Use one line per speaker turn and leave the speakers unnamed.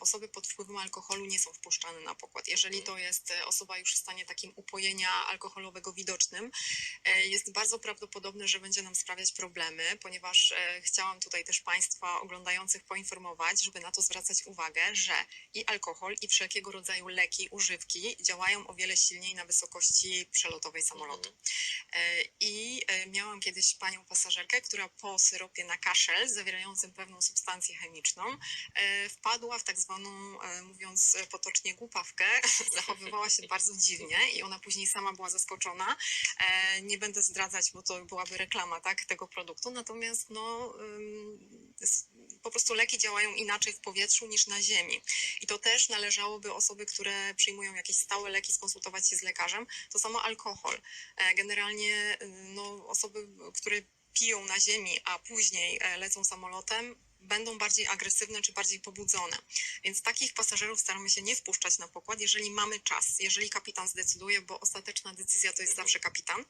osoby pod wpływem alkoholu nie są wpuszczane na pokład. Jeżeli to jest e, osoba już w stanie takim upojenia alkoholowego widocznym, e, jest bardzo prawdopodobne, że będzie nam sprawiać problemy, ponieważ e, chciałam tutaj też Państwa oglądających poinformować, żeby na to zwracać uwagę, że i alkohol, i wszelkiego rodzaju leki, używki działają o wiele silniej na wysokości przelotowej samolotu. E, I miałam kiedyś panią pasażerkę, która po syropie na kaszel zawierającym pewną substancję chemiczną wpadła w tak zwaną, e, mówiąc potocznie, głupawkę. Zachowywała się bardzo dziwnie i ona później sama była zaskoczona. E, Nie będę zdradzać, bo to byłaby reklama tak, tego produktu, natomiast no, po prostu leki działają inaczej w powietrzu niż na ziemi. I to też należałoby osoby, które przyjmują jakieś stałe leki, skonsultować się z lekarzem. To samo alkohol. E, Generalnie y, no, osoby, które piją na ziemi, a później e, lecą samolotem, będą bardziej agresywne czy bardziej pobudzone. Więc takich pasażerów staramy się nie wpuszczać na pokład, jeżeli mamy czas, jeżeli kapitan zdecyduje, bo ostateczna decyzja to jest zawsze kapitan.